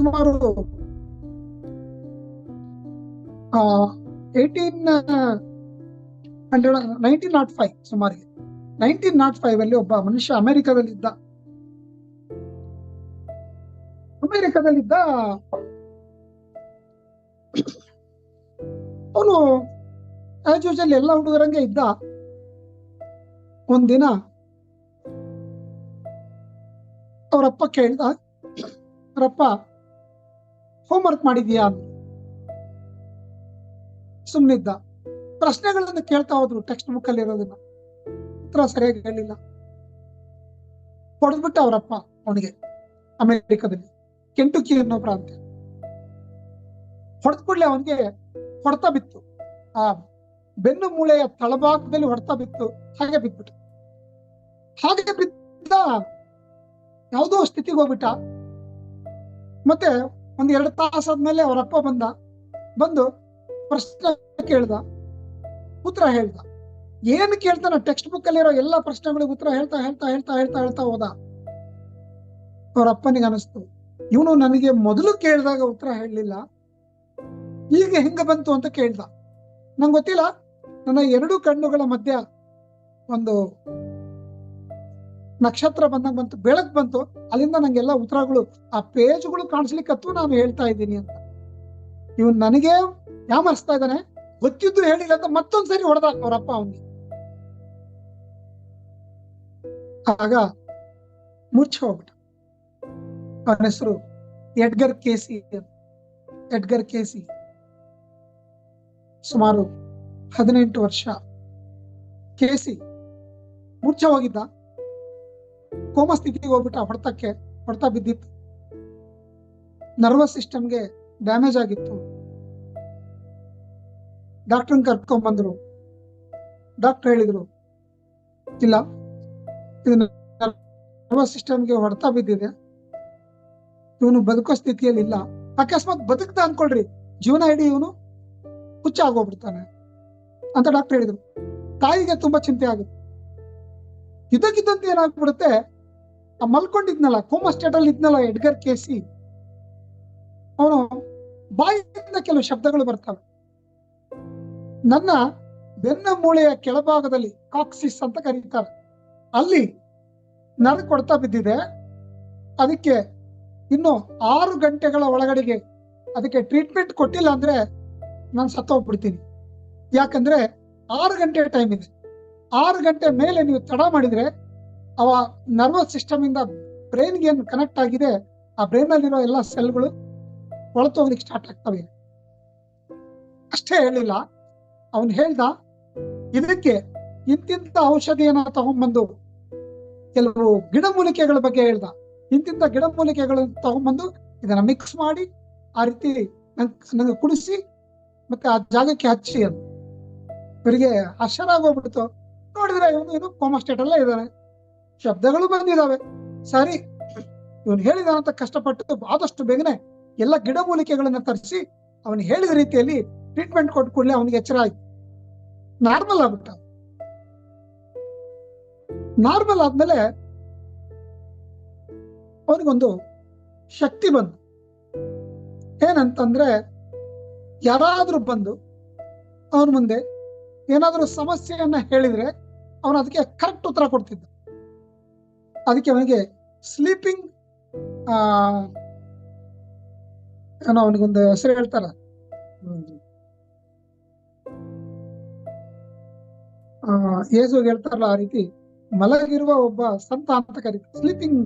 ಸುಮಾರು eighteen hundred nineteen nought five ಸುಮಾರಿಗೆ. Nineteen not five ಅಲ್ಲಿ ಒಬ್ಬ ಮನುಷ್ಯ ಅಮೆರಿಕದಲ್ಲಿದ್ದ. ಅಮೆರಿಕದಲ್ಲಿದ್ದ, ಅವನು ಆಸ್ ಯೂಶಲ್ ಎಲ್ಲ ಹುಡುಗರಂಗೆ ಇದ್ದ. ಒಂದಿನ ಅವರಪ್ಪ ಕೇಳ್ದ, ಅವರಪ್ಪ ಹೋಮ್ವರ್ಕ್ ಮಾಡಿದ್ಯಾ? ಅಂತ ಸುಮ್ಮನಿದ್ದ ಪ್ರಶ್ನೆಗಳನ್ನು ಕೇಳ್ತಾ ಹೋದ್ರು ಟೆಕ್ಸ್ಟ್ ಬುಕ್ ಅಲ್ಲಿ ಇರೋದನ್ನ. ಉತ್ತರ ಸರಿಯಾಗಿ ಹೇಳಿಲ್ಲ. ಹೊಡೆದ್ಬಿಟ್ಟ ಅವರಪ್ಪ ಅವನಿಗೆ ಅಮೆರಿಕದಲ್ಲಿ. ಕೆಂಟುಕಿ ಅನ್ನೋ ಪ್ರಾಂತ್ಯ ಹೊಡೆದ್ ಕೂಡಲೇ ಅವನಿಗೆ ಹೊಡೆತ ಬಿತ್ತು. ಆ ಬೆನ್ನು ಮೂಳೆಯ ತಳಭಾಗದಲ್ಲಿ ಹೊಡೆತ ಬಿತ್ತು. ಹಾಗೆ ಬಿದ್ಬಿಟ್ಟು. ಹಾಗೆ ಬಿದ್ದ ಯಾವುದೋ ಸ್ಥಿತಿಗೆ ಹೋಗ್ಬಿಟ್ಟ. ಮತ್ತೆ ಒಂದ್ ಎರಡು ತಾಸಾದ್ಮೇಲೆ ಅವರಪ್ಪ ಬಂದ. ಬಂದು ಪ್ರಶ್ನೆ ಕೇಳ್ದ. ಉತ್ತರ ಹೇಳ್ದ. ಏನು ಕೇಳ್ತಾನ ಟೆಕ್ಸ್ಟ್ ಬುಕ್ ಅಲ್ಲಿರೋ ಎಲ್ಲಾ ಪ್ರಶ್ನೆಗಳಿಗೆ ಉತ್ತರ ಹೇಳ್ತಾ ಹೇಳ್ತಾ ಹೇಳ್ತಾ ಹೇಳ್ತಾ ಹೇಳ್ತಾ ಹೋದ. ಅವರಪ್ಪನಿಗೆ ಅನಿಸ್ತು. ಇವನು ನನಗೆ ಮೊದಲು ಕೇಳಿದಾಗ ಉತ್ತರ ಹೇಳಲಿಲ್ಲ. ಈಗ ಹೆಂಗ ಬಂತು ಅಂತ ಕೇಳ್ದ. ನಂಗೆ ಗೊತ್ತಿಲ್ಲ. ನನ್ನ ಎರಡು ಕಣ್ಣುಗಳ ಮಧ್ಯ ಒಂದು ನಕ್ಷತ್ರ ಬಂದಂಗ ಬಂತು, ಬೆಳಕ್ ಬಂತು, ಅಲ್ಲಿಂದ ನಂಗೆಲ್ಲ ಉತ್ತರಗಳು, ಆ ಪೇಜ್ಗಳು ಕಾಣಿಸ್ಲಿಕ್ಕತ್ತು ನಾನು ಹೇಳ್ತಾ ಇದ್ದೀನಿ ಅಂತ. ಇವನ್ ನನಗೆ ಯಾಮರ್ಸ್ತಾ ಇದ್ದಾನೆ? ಗೊತ್ತಿದ್ದು ಹೇಳಿಲ್ಲ ಅಂತ ಮತ್ತೊಂದ್ಸರಿ ಹೊಡೆದ ಅವರಪ್ಪ ಅವನಿಗೆ. ಆಗ ಮುಚ್ಚ ಹೋಗ್ಬಿಟ್ಟ. ಅವನ ಹೆಸರು ಎಡ್ಗರ್ ಕೇಸಿ. ಎಡ್ಗರ್ ಕೇಸಿ. ಸುಮಾರು ಹದಿನೆಂಟು ವರ್ಷ. ಕೇಸಿ ಮುಚ್ಚ ಹೋಗಿದ್ದ. ಕೋಮ ಸ್ಥಿತಿಗೆ ಹೋಗ್ಬಿಟ್ಟ ಹೊಡೆತಕ್ಕೆ ಹೊಡೆತ ಬಿದ್ದಿತ್ತು. ನರ್ವಸ್ ಸಿಸ್ಟಮ್ಗೆ ಡ್ಯಾಮೇಜ್ ಆಗಿತ್ತು. ಡಾಕ್ಟರ್ ಕರ್ಕೊಂಡ್ ಬಂದ್ರು. ಡಾಕ್ಟರ್ ಹೇಳಿದ್ರು, ಇಲ್ಲ ನರ್ವಸ್ ಸಿಸ್ಟಮ್ಗೆ ಹೊಡೆತ ಬಿದ್ದಿದೆ. ಇವನು ಬದುಕೋ ಸ್ಥಿತಿಯಲ್ಲಿ ಇಲ್ಲ. ಅಕಸ್ಮಾತ್ ಬದುಕ್ತ ಅನ್ಕೊಳ್ರಿ ಜೀವನ ಇಡೀ ಇವನು ಹುಚ್ಚ ಆಗೋಗ್ಬಿಡ್ತಾನೆ ಅಂತ ಡಾಕ್ಟರ್ ಹೇಳಿದ್ರು. ತಾಯಿಗೆ ತುಂಬಾ ಚಿಂತೆ ಆಗುತ್ತೆ. ಇದಕ್ಕಿದ್ದಂತೆ ಏನಾಗ್ಬಿಡುತ್ತೆ? ಆ ಮಲ್ಕೊಂಡಿದ್ನಲ್ಲ ಕೋಮಾ ಸ್ಟೇಟ್ ಅಲ್ಲಿ ಇದ್ನಲ್ಲ ಎಡ್ಗರ್ ಕೇಸಿ. ಅವನು ಬಾಯಿಂದ ಕೆಲವು ಶಬ್ದಗಳು ಬರ್ತವೆ. ನನ್ನ ಬೆನ್ನ ಮೂಳೆಯ ಕೆಳಭಾಗದಲ್ಲಿ ಕಾಕ್ಸಿಸ್ ಅಂತ ಕರೀತಾರೆ. ಅಲ್ಲಿ ನರ ಕೊಡ್ತಾ ಬಿದ್ದಿದೆ. ಅದಕ್ಕೆ ಇನ್ನು ಆರು ಗಂಟೆಗಳ ಒಳಗಡೆಗೆ ಅದಕ್ಕೆ ಟ್ರೀಟ್ಮೆಂಟ್ ಕೊಟ್ಟಿಲ್ಲ ಅಂದ್ರೆ ನಾನು ಸತ್ತೋಗ್ಬಿಡ್ತೀನಿ. ಯಾಕಂದ್ರೆ ಆರು ಗಂಟೆ ಟೈಮ್ ಇದೆ. ಆರು ಗಂಟೆ ಮೇಲೆ ನೀವು ತಡ ಮಾಡಿದ್ರೆ ಅವ ನರ್ವಸ್ ಸಿಸ್ಟಮ್ ಇಂದ ಬ್ರೈನ್ಗೆ ಏನು ಕನೆಕ್ಟ್ ಆಗಿದೆ, ಆ ಬ್ರೈನ್ ಅಲ್ಲಿರೋ ಎಲ್ಲ ಸೆಲ್ಗಳು ಹೋಗ್ಲಿಕ್ಕೆ ಸ್ಟಾರ್ಟ್ ಆಗ್ತವೆ. ಅಷ್ಟೇ ಹೇಳಿಲ್ಲ, ಅವನು ಹೇಳ್ದ, ಇದಕ್ಕೆ ಇಂತಿಂತ ಔಷಧಿಯನ್ನ ತಗೊಂಡ್ಬಂದು ಕೆಲವು ಗಿಡಮೂಲಿಕೆಗಳ ಬಗ್ಗೆ ಹೇಳ್ದ. ಇಂತಿಂತ ಗಿಡಮೂಲಿಕೆಗಳನ್ನು ತಗೊಂಡ್ಬಂದು ಇದನ್ನ ಮಿಕ್ಸ್ ಮಾಡಿ, ಆ ರೀತಿ ನನಗೆ ಕುಡಿಸಿ, ಮತ್ತೆ ಆ ಜಾಗಕ್ಕೆ ಹಚ್ಚಿ ಅಂತ ಇವರಿಗೆ ಆಶ್ಚರ್ಯ ಆಗೋಗ್ಬಿಡ್ತು ನೋಡಿದ್ರೆ ಇವನು ಇದು ಕೋಮಾ ಸ್ಟೇಟ್ ಅಲ್ಲೇ ಇದ್ದಾನೆ. ಶಬ್ದಗಳು ಬಂದಿದಾವೆ. ಸರಿ, ಇವನು ಹೇಳಿದಾನಂತ ಕಷ್ಟಪಟ್ಟು ಆದಷ್ಟು ಬೇಗನೆ ಎಲ್ಲ ಗಿಡಮೂಲಿಕೆಗಳನ್ನ ತರಿಸಿ ಅವನು ಹೇಳಿದ ರೀತಿಯಲ್ಲಿ ಟ್ರೀಟ್ಮೆಂಟ್ ಕೊಟ್ಟ ಕೂಡಲೇ ಅವನಿಗೆ ಎಚ್ಚರ ಆಯ್ತು. ನಾರ್ಮಲ್ ಆಗ್ಬಿಟ್ಟ. ನಾರ್ಮಲ್ ಆದ್ಮೇಲೆ ಅವನಿಗೊಂದು ಶಕ್ತಿ ಬಂತು. ಏನಂತಂದ್ರೆ ಯಾರಾದ್ರೂ ಬಂದು ಅವನ ಮುಂದೆ ಏನಾದ್ರೂ ಸಮಸ್ಯೆಯನ್ನ ಹೇಳಿದ್ರೆ ಅವನು ಅದಕ್ಕೆ ಕರೆಕ್ಟ್ ಉತ್ತರ ಕೊಡ್ತಿದ್ದ. ಅದಕ್ಕೆ ಅವನಿಗೆ ಸ್ಲೀಪಿಂಗ್ ಆ, ಏನೋ ಅವನಿಗೊಂದು ಹೆಸರು ಹೇಳ್ತಾರ? ಯೇಸು ಹೇಳ್ತಾರಲ್ಲ ಆ ರೀತಿ, ಮಲಗಿರುವ ಒಬ್ಬ ಸಂತ ಅಂತ ಕರೀತಾರೆ ಸ್ಲೀಪಿಂಗ್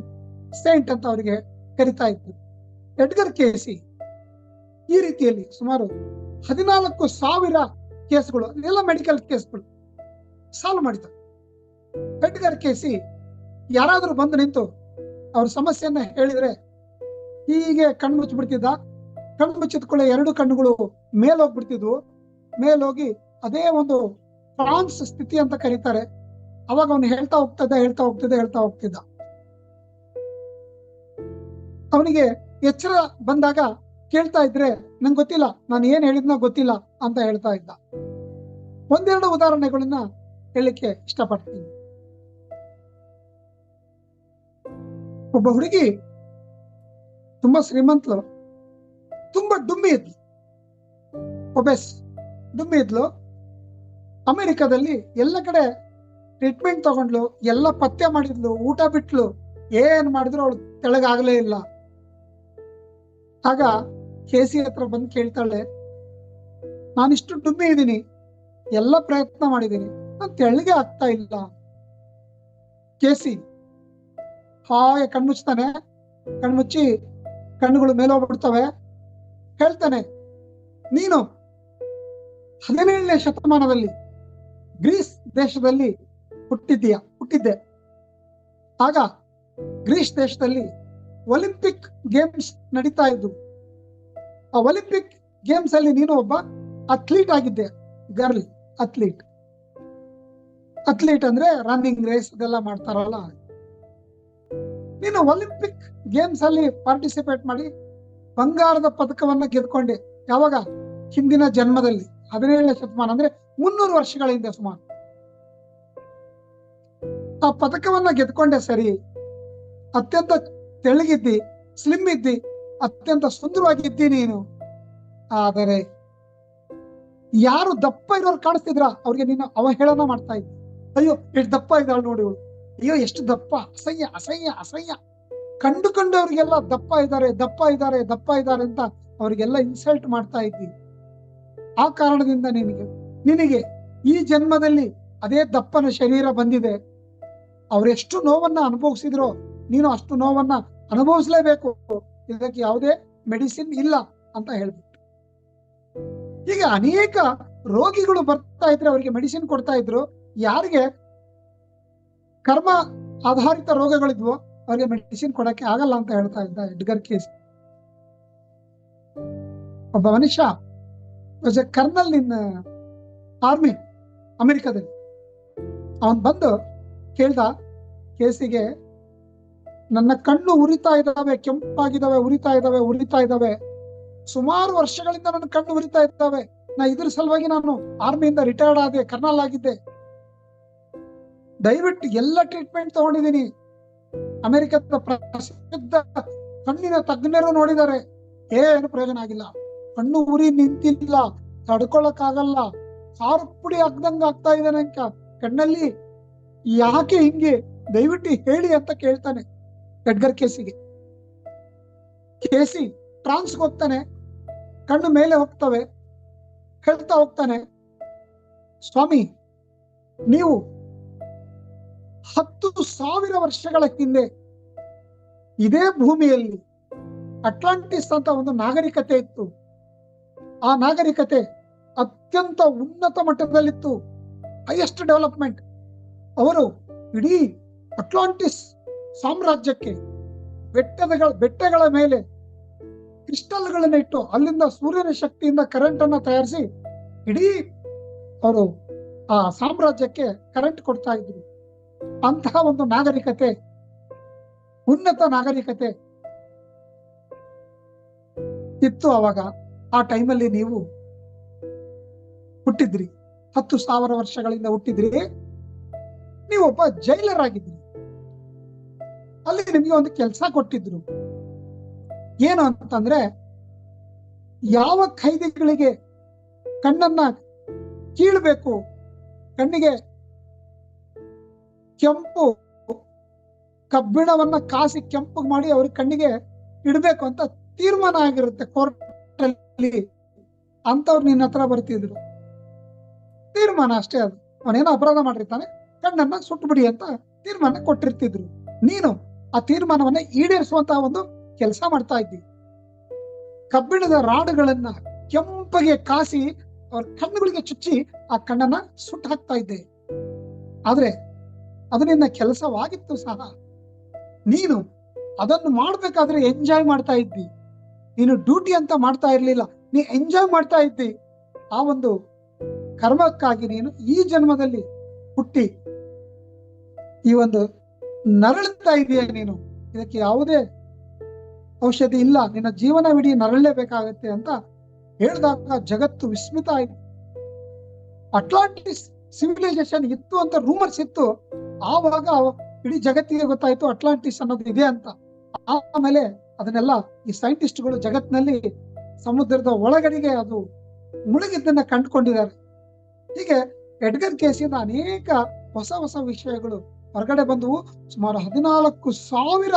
ಸೈಂಟ್ ಅಂತ ಅವರಿಗೆ ಕರಿತಾ ಇತ್ತು ಎಡ್ಗರ್ ಕೇಸಿ ಈ ರೀತಿಯಲ್ಲಿ ಸುಮಾರು ಹದಿನಾಲ್ಕು ಸಾವಿರ ಕೇಸ್ಗಳು, ಎಲ್ಲ ಮೆಡಿಕಲ್ ಕೇಸ್ಗಳು ಸಾಲ್ವ್ ಮಾಡಿದ ಎಡ್ಗರ್ ಕೇಸಿ ಯಾರಾದ್ರೂ ಬಂದು ನಿಂತು ಅವ್ರ ಸಮಸ್ಯೆಯನ್ನ ಹೇಳಿದ್ರೆ ಹೀಗೆ ಕಣ್ಣು ಮುಚ್ಚಿಬಿಡ್ತಿದ್ದ ಕಣ್ಣು ಮುಚ್ಚಿದ್ಕೊಳ್ಳೆ ಎರಡು ಕಣ್ಣುಗಳು ಮೇಲೋಗ್ಬಿಡ್ತಿದ್ವು ಮೇಲೋಗಿ ಅದೇ ಒಂದು ಫ್ರಾನ್ಸ್ ಸ್ಥಿತಿ ಅಂತ ಕರೀತಾರೆ. ಅವಾಗ ಅವನು ಹೇಳ್ತಾ ಹೋಗ್ತದ ಹೇಳ್ತಾ ಹೋಗ್ತಿದ್ದ ಹೇಳ್ತಾ ಹೋಗ್ತಿದ್ದ. ಅವನಿಗೆ ಎಚ್ಚರ ಬಂದಾಗ ಕೇಳ್ತಾ ಇದ್ರೆ ನಂಗೆ ಗೊತ್ತಿಲ್ಲ, ನಾನು ಏನ್ ಹೇಳಿದ್ನೋ ಗೊತ್ತಿಲ್ಲ ಅಂತ ಹೇಳ್ತಾ ಇದ್ದ. ಒಂದೆರಡು ಉದಾಹರಣೆಗಳನ್ನ ಹೇಳಲಿಕ್ಕೆ ಇಷ್ಟಪಡ್ತೀನಿ. ಒಬ್ಬ ಹುಡುಗಿ ತುಂಬಾ ಶ್ರೀಮಂತಳು, ತುಂಬಾ ಡುಮ್ಮಿ ಇದ್ಲು. ಒಬೆಸ್ ಡುಮ್ಮಿ ಇದ್ಲು. ಅಮೆರಿಕದಲ್ಲಿ ಎಲ್ಲ ಕಡೆ ಟ್ರೀಟ್ಮೆಂಟ್ ತಗೊಂಡ್ಲು, ಎಲ್ಲ ಪತ್ತೆ ಮಾಡಿದ್ಲು, ಊಟ ಬಿಟ್ಲು, ಏನ್ ಮಾಡಿದ್ರು ಅವಳು ತೆಳಗಾಗಲೇ ಇಲ್ಲ. ಆಗ ಕೇಸಿ ಹತ್ರ ಬಂದು ಕೇಳ್ತಾಳೆ ನಾನಿಷ್ಟು ದುಮ್ಮೆ ಇದ್ದೀನಿ, ಎಲ್ಲ ಪ್ರಯತ್ನ ಮಾಡಿದ್ದೀನಿ, ನಾನು ತೆಳ್ಳಗೆ ಆಗ್ತಾ ಇಲ್ಲ. ಕೇಸಿ ಹಾಗೆ ಕಣ್ಮುಚ್ತಾನೆ ಕಣ್ಮುಚ್ಚಿ ಕಣ್ಣುಗಳು ಮೇಲೆ ಹೋಗ್ಬಿಡ್ತವೆ ಹೇಳ್ತಾನೆ, ನೀನು ಹದಿನೇಳನೇ ಶತಮಾನದಲ್ಲಿ ಗ್ರೀಸ್ ದೇಶದಲ್ಲಿ ಹುಟ್ಟಿದ್ದೀಯ? ಹುಟ್ಟಿದ್ದೆ. ಆಗ ಗ್ರೀಸ್ ದೇಶದಲ್ಲಿ ಒಲಿಂಪಿಕ್ ಗೇಮ್ಸ್ ನಡೀತಾ ಇದ್ದು ಆ ಒಲಿಂಪಿಕ್ ಗೇಮ್ಸ್ ಅಲ್ಲಿ ನೀನು ಒಬ್ಬ ಅಥ್ಲೀಟ್ ಆಗಿದ್ದೆ ಗರ್ಲ್ ಅಥ್ಲೀಟ್ ಅಥ್ಲೀಟ್ ಅಂದ್ರೆ ರನ್ನಿಂಗ್ ರೇಸ್ ಇದೆಲ್ಲ ಮಾಡ್ತಾರಲ್ಲ. ನೀನು ಒಲಿಂಪಿಕ್ ಗೇಮ್ಸ್ ಅಲ್ಲಿ ಪಾರ್ಟಿಸಿಪೇಟ್ ಮಾಡಿ ಬಂಗಾರದ ಪದಕವನ್ನ ಗೆದ್ಕೊಂಡೆ. ಯಾವಾಗ? ಹಿಂದಿನ ಜನ್ಮದಲ್ಲಿ. ಹದಿನೇಳನೇ ಶತಮಾನ ಅಂದ್ರೆ ಮುನ್ನೂರು ವರ್ಷಗಳ ಹಿಂದೆ ಸುಮಾರು. ಆ ಪದಕವನ್ನ ಗೆದ್ಕೊಂಡೆ ಸರಿ. ಅತ್ಯಂತ ತೆಳಗಿದ್ದಿ ಸ್ಲಿಮ್ ಇದ್ದಿ ಅತ್ಯಂತ ಸುಂದರವಾಗಿದ್ದೀನಿ ನೀನು. ಆದರೆ ಯಾರು ದಪ್ಪ ಇರೋರು ಕಾಣಿಸ್ತಿದ್ರ? ಅವ್ರಿಗೆ ನೀನು ಅವಹೇಳನ ಮಾಡ್ತಾ ಇದ್ದಿ. ಅಯ್ಯೋ, ಎಷ್ಟು ದಪ್ಪ ಇದ್ದಾಳೆ ನೋಡಿ ಅಯ್ಯೋ, ಎಷ್ಟು ದಪ್ಪ. ಅಸಹ್ಯ ಅಸಹ್ಯ ಅಸಹ್ಯ. ಕಂಡು ಕಂಡು ಅವ್ರಿಗೆಲ್ಲ ದಪ್ಪ ಇದ್ದಾರೆ ದಪ್ಪ ಇದ್ದಾರೆ ದಪ್ಪ ಇದ್ದಾರೆ ಅಂತ ಅವರಿಗೆಲ್ಲ ಇನ್ಸಲ್ಟ್ ಮಾಡ್ತಾ ಇದ್ದಿ. ಆ ಕಾರಣದಿಂದ ನಿನಗೆ ನಿನಗೆ ಈ ಜನ್ಮದಲ್ಲಿ ಅದೇ ದಪ್ಪನ ಶರೀರ ಬಂದಿದೆ. ಅವರೆಷ್ಟು ನೋವನ್ನ ಅನುಭವಿಸಿದ್ರೋ ನೀನು ಅಷ್ಟು ನೋವನ್ನ ಅನುಭವಿಸ್ಲೇಬೇಕು. ಇದಕ್ಕೆ ಯಾವುದೇ ಮೆಡಿಸಿನ್ ಇಲ್ಲ ಅಂತ ಹೇಳ್ಬಿಟ್ಟು. ಈಗ ಅನೇಕ ರೋಗಿಗಳು ಬರ್ತಾ ಇದ್ರೆ ಅವರಿಗೆ ಮೆಡಿಸಿನ್ ಕೊಡ್ತಾ ಇದ್ರು, ಯಾರಿಗೆ ಕರ್ಮ ಆಧಾರಿತ ರೋಗಗಳಿದ್ವೋ ಅವರಿಗೆ ಮೆಡಿಸಿನ್ ಕೊಡಕ್ಕೆ ಆಗಲ್ಲ ಅಂತ ಹೇಳ್ತಾ ಇದ್ದ ಎಡ್ಗರ್ ಕೇಸ್ ಒಬ್ಬ ಮನುಷ್ಯ ಎ ಕರ್ನಲ್ ಇನ್ ಆರ್ಮಿ ಅಮೆರಿಕದಲ್ಲಿ ಅವನ್ ಬಂದು ಕೇಳ್ದ ಕೇಸಿಗೆ ನನ್ನ ಕಣ್ಣು ಉರಿತಾ ಇದ್ದಾವೆ, ಕೆಂಪಾಗಿದ್ದಾವೆ, ಉರಿತಾ ಇದ್ದಾವೆ ಉರಿತಾ ಇದ್ದಾವೆ. ಸುಮಾರು ವರ್ಷಗಳಿಂದ ನನ್ನ ಕಣ್ಣು ಉರಿತಾ ಇದ್ದಾವೆ. ನಾ ಇದ್ರ ಸಲುವಾಗಿ ನಾನು ಆರ್ಮಿಯಿಂದ ರಿಟೈರ್ಡ್ ಆದೆ ಕರ್ನಲ್ ಆಗಿದ್ದೆ. ದಯವಿಟ್ಟು ಎಲ್ಲ ಟ್ರೀಟ್ಮೆಂಟ್ ತಗೊಂಡಿದ್ದೀನಿ. ಅಮೆರಿಕದ ಪ್ರಸಿದ್ಧ ಕಣ್ಣಿನ ತಜ್ಞರು ನೋಡಿದ್ದಾರೆ. ಏನು ಪ್ರಯೋಜನ ಆಗಿಲ್ಲ. ಕಣ್ಣು ಉರಿ ನಿಂತಿಲ್ಲ ತಡ್ಕೊಳಕ್ ಆಗಲ್ಲ ಸಾರು ಪುಡಿ ಆಗ್ದಂಗ ಆಗ್ತಾ ಇದ್ದಾನೆ ಕಣ್ಣಲ್ಲಿ ಯಾಕೆ ಹಿಂಗೆ? ದಯವಿಟ್ಟು ಹೇಳಿ ಅಂತ ಕೇಳ್ತಾನೆ. ಎಡ್ಗರ್ ಕೇಸಿಗೆ. ಕೇಸಿ ಟ್ರಾನ್ಸ್ ಹೋಗ್ತಾನೆ, ಕಣ್ಣು ಮೇಲೆ ಹೋಗ್ತವೆ, ಹೇಳ್ತಾ ಹೋಗ್ತಾನೆ, ಸ್ವಾಮಿ, ನೀವು ಹತ್ತು ಸಾವಿರ ವರ್ಷಗಳ ಹಿಂದೆ ಇದೇ ಭೂಮಿಯಲ್ಲಿ ಅಟ್ಲಾಂಟಿಸ್ ಅಂತ ಒಂದು ನಾಗರಿಕತೆ ಇತ್ತು. ಆ ನಾಗರಿಕತೆ ಅತ್ಯಂತ ಉನ್ನತ ಮಟ್ಟದಲ್ಲಿತ್ತು, ಹೈಯೆಸ್ಟ್ ಡೆವಲಪ್ಮೆಂಟ್. ಅವರು ಇಡೀ ಅಟ್ಲಾಂಟಿಸ್ ಸಾಮ್ರಾಜ್ಯಕ್ಕೆ ಬೆಟ್ಟದ ಬೆಟ್ಟಗಳ ಮೇಲೆ ಕ್ರಿಸ್ಟಲ್ಗಳನ್ನ ಇಟ್ಟು ಅಲ್ಲಿಂದ ಸೂರ್ಯನ ಶಕ್ತಿಯಿಂದ ಕರೆಂಟ್ ಅನ್ನ ತಯಾರಿಸಿ ಇಡೀ ಅವರು ಆ ಸಾಮ್ರಾಜ್ಯಕ್ಕೆ ಕರೆಂಟ್ ಕೊಡ್ತಾ ಇದ್ರು. ಅಂತಹ ಒಂದು ನಾಗರಿಕತೆ, ಉನ್ನತ ನಾಗರಿಕತೆ ಇತ್ತು ಅವಾಗ. ಆ ಟೈಮಲ್ಲಿ ನೀವು ಹುಟ್ಟಿದ್ರಿ. ಹತ್ತು ಸಾವಿರ ವರ್ಷಗಳಿಂದ ಹುಟ್ಟಿದ್ರಿ. ನೀವೊಬ್ಬ ಜೈಲರ್ ಆಗಿದ್ರಿ. ಅಲ್ಲಿ ನಿಮಗೆ ಒಂದು ಕೆಲಸ ಕೊಟ್ಟಿದ್ರು. ಏನು ಅಂತಂದ್ರೆ, ಯಾವ ಖೈದಿಗಳಿಗೆ ಕಣ್ಣನ್ನ ಕೀಳ್ಬೇಕು, ಕಣ್ಣಿಗೆ ಕೆಂಪು ಕಬ್ಬಿಣವನ್ನ ಕಾಸಿ ಕೆಂಪು ಮಾಡಿ ಅವ್ರ ಕಣ್ಣಿಗೆ ಇಡಬೇಕು ಅಂತ ತೀರ್ಮಾನ ಆಗಿರುತ್ತೆ ಕೋರ್ಟ್ ಅಲ್ಲಿ ಅಂತವ್ರು ನಿನ್ನ ಹತ್ರ ಬರ್ತಿದ್ರು. ತೀರ್ಮಾನ ಅಷ್ಟೇ ಅದು. ಅವನೇನೋ ಅಪರಾಧ ಮಾಡಿರ್ತಾನೆ, ಕಣ್ಣನ್ನ ಸುಟ್ಟು ಬಿಡಿ ಅಂತ ತೀರ್ಮಾನ ಕೊಟ್ಟಿರ್ತಿದ್ರು. ನೀನು ಆ ತೀರ್ಮಾನವನ್ನ ಈಡೇರಿಸುವಂತಹ ಒಂದು ಕೆಲಸ ಮಾಡ್ತಾ ಇದ್ದಿ ಕಬ್ಬಿಣದ ರಾಡುಗಳನ್ನ ಕೆಂಪಗೆ ಕಾಸಿ ಅವ್ರ ಕಣ್ಣುಗಳಿಗೆ ಚುಚ್ಚಿ ಆ ಕಣ್ಣನ್ನ ಸುಟ್ಟು ಹಾಕ್ತಾ ಇದ್ದೆ. ಆದ್ರೆ ಅದು ನಿನ್ನ ಕೆಲಸವಾಗಿತ್ತು ಸಹ. ನೀನು ಅದನ್ನು ಮಾಡ್ಬೇಕಾದ್ರೆ ಎಂಜಾಯ್ ಮಾಡ್ತಾ ಇದ್ದಿ. ನೀನು ಡ್ಯೂಟಿ ಅಂತ ಮಾಡ್ತಾ ಇರ್ಲಿಲ್ಲ, ನೀ ಎಂಜಾಯ್ ಮಾಡ್ತಾ ಇದ್ದಿ. ಆ ಒಂದು ಕರ್ಮಕ್ಕಾಗಿ ನೀನು ಈ ಜನ್ಮದಲ್ಲಿ ಹುಟ್ಟಿ ಈ ಒಂದು ನರಳುತ್ತಾ ಇದೆಯಾ ನೀನು? ಇದಕ್ಕೆ ಯಾವುದೇ ಔಷಧಿ ಇಲ್ಲ. ನಿನ್ನ ಜೀವನವಿಡೀ ನರಳಲೇಬೇಕಾಗತ್ತೆ ಅಂತ ಹೇಳಿದಾಗ ಜಗತ್ತು ವಿಸ್ಮಿತ ಆಯ್ತು. ಅಟ್ಲಾಂಟಿಸ್ ಸಿವಿಲೈಸೇಷನ್ ಇತ್ತು ಅಂತ ರೂಮರ್ಸ್ ಇತ್ತು. ಆವಾಗ ಇಡೀ ಜಗತ್ತಿಗೆ ಗೊತ್ತಾಯ್ತು ಅಟ್ಲಾಂಟಿಸ್ ಅನ್ನೋದು ಇದೆ ಅಂತ. ಆಮೇಲೆ ಅದನ್ನೆಲ್ಲ ಈ ಸೈಂಟಿಸ್ಟ್ಗಳು ಜಗತ್ತಿನಲ್ಲಿ ಸಮುದ್ರದ ಒಳಗಡೆಗೆ ಅದು ಮುಳುಗಿದ್ದನ್ನ ಕಂಡುಕೊಂಡಿದ್ದಾರೆ. ಹೀಗೆ ಎಡ್ಗರ್ ಕೇಸಿನ ಅನೇಕ ಹೊಸ ಹೊಸ ವಿಷಯಗಳು ಹೊರಗಡೆ ಬಂದವು. ಸುಮಾರು ಹದಿನಾಲ್ಕು ಸಾವಿರ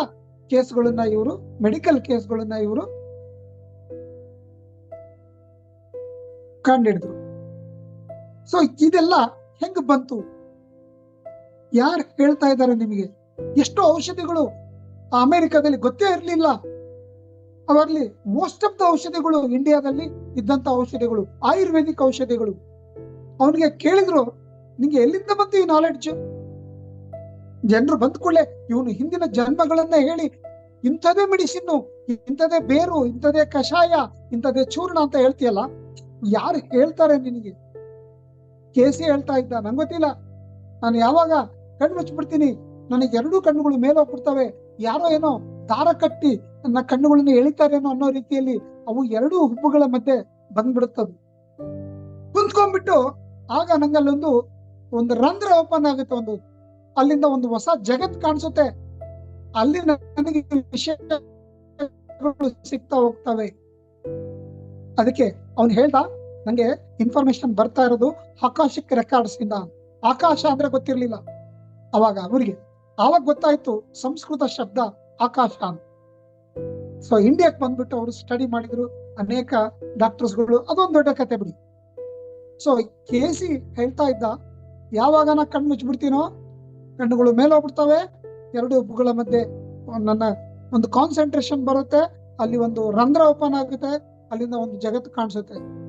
ಕೇಸ್ಗಳನ್ನ ಇವರು, ಮೆಡಿಕಲ್ ಕೇಸ್ಗಳನ್ನ ಇವರು ಕಂಡಿಡಿದ್ರು. ಸೊ ಇದೆಲ್ಲ ಹೆಂಗ್ ಬಂತು? ಯಾರು ಹೇಳ್ತಾ ಇದ್ದಾರೆ ನಿಮಗೆ? ಎಷ್ಟು ಔಷಧಿಗಳು ಅಮೆರಿಕದಲ್ಲಿ ಗೊತ್ತೇ ಇರಲಿಲ್ಲ. ಅವರಲ್ಲಿ ಮೋಸ್ಟ್ ಆಫ್ ದ ಔಷಧಿಗಳು ಇಂಡಿಯಾದಲ್ಲಿ ಇದ್ದಂತ ಔಷಧಿಗಳು, ಆಯುರ್ವೇದಿಕ್ ಔಷಧಿಗಳು. ಅವನಿಗೆ ಕೇಳಿದ್ರು, ನಿಂಗೆ ಎಲ್ಲಿಂದ ಬಂತು ಈ ನಾಲೆಡ್ಜ್ ಜನರು ಬಂದ ಕೂಡಲೇ ಇವನು ಹಿಂದಿನ ಜನ್ಮಗಳನ್ನ ಹೇಳಿ ಇಂಥದೇ ಮೆಡಿಸಿನ್ ಇಂಥದೇ ಬೇರು ಇಂಥದೇ ಕಷಾಯ ಇಂಥದೇ ಚೂರ್ಣ ಅಂತ ಹೇಳ್ತೀಯಲ್ಲ, ಯಾರು ಹೇಳ್ತಾರೆ ನಿನಗೆ? ಕೇಸಿ ಹೇಳ್ತಾ ಇದ್ದ, ನಂಗೆ ಗೊತ್ತಿಲ್ಲ. ನಾನು ಯಾವಾಗ ಕಣ್ಣು ಮುಚ್ಚಿಬಿಡ್ತೀನಿ, ನನಗೆ ಎರಡೂ ಕಣ್ಣುಗಳು ಮೇಲೆ ಹೋಗ್ಬಿಡ್ತವೆ, ಯಾರೋ ಏನೋ ದಾರ ಕಟ್ಟಿ ನನ್ನ ಕಣ್ಣುಗಳನ್ನ ಎಳಿತಾರೇನೋ ಅನ್ನೋ ರೀತಿಯಲ್ಲಿ ಅವು ಎರಡೂ ಹುಬ್ಬುಗಳ ಮಧ್ಯೆ ಬಂದ್ಬಿಡುತ್ತದು ಕುಂತ್ಕೊಂಡ್ಬಿಟ್ಟು ಆಗ ನಂಗಲ್ಲೊಂದು ಒಂದು ರಂಧ್ರ ಓಪನ್ ಆಗುತ್ತೆ ಒಂದು ಅಲ್ಲಿಂದ ಒಂದು ಹೊಸ ಜಗತ್ ಕಾಣಿಸುತ್ತೆ. ಅಲ್ಲಿ ನನಗೆ ವಿಷಯಗಳು ಸಿಗ್ತಾ ಹೋಗ್ತವೆ. ಅದಕ್ಕೆ ಅವನು ಹೇಳ್ದ, ನಂಗೆ ಇನ್ಫಾರ್ಮೇಶನ್ ಬರ್ತಾ ಇರೋದು ಆಕಾಶಕ್ಕೆ ರೆಕಾರ್ಡ್ಸ್ ಇಂದ. ಆಕಾಶ ಅಂದ್ರೆ ಗೊತ್ತಿರ್ಲಿಲ್ಲ. ಅವಾಗ ಅವರಿಗೆ, ಆವಾಗ ಗೊತ್ತಾಯ್ತು ಸಂಸ್ಕೃತ ಶಬ್ದ ಆಕಾಶ ಅಂತ. ಸೊ ಇಂಡಿಯಾಕ್ ಬಂದ್ಬಿಟ್ಟು ಅವರು ಸ್ಟಡಿ ಮಾಡಿದ್ರು, ಅನೇಕ ಡಾಕ್ಟರ್ಸ್ಗಳು ಅದೊಂದು ದೊಡ್ಡ ಕತೆ ಬಿಡಿ. ಸೊ ಕೆ ಸಿ ಹೇಳ್ತಾ ಇದ್ದ, ಯಾವಾಗ ನಾ ಕಣ್ಣು ಮುಚ್ಚಿಬಿಡ್ತೀನೋ ಕಣ್ಣುಗಳು ಮೇಲೋಗ್ಬಿಡ್ತವೆ. ಎರಡು ಹುಬ್ಬುಗಳ ಮಧ್ಯೆ ನನ್ನ ಒಂದು ಕಾನ್ಸಂಟ್ರೇಷನ್ ಬರುತ್ತೆ. ಅಲ್ಲಿ ಒಂದು ರಂಧ್ರ ಓಪನ್ ಆಗುತ್ತೆ. ಅಲ್ಲಿಂದ ಒಂದು ಜಗತ್ತು ಕಾಣಿಸುತ್ತೆ.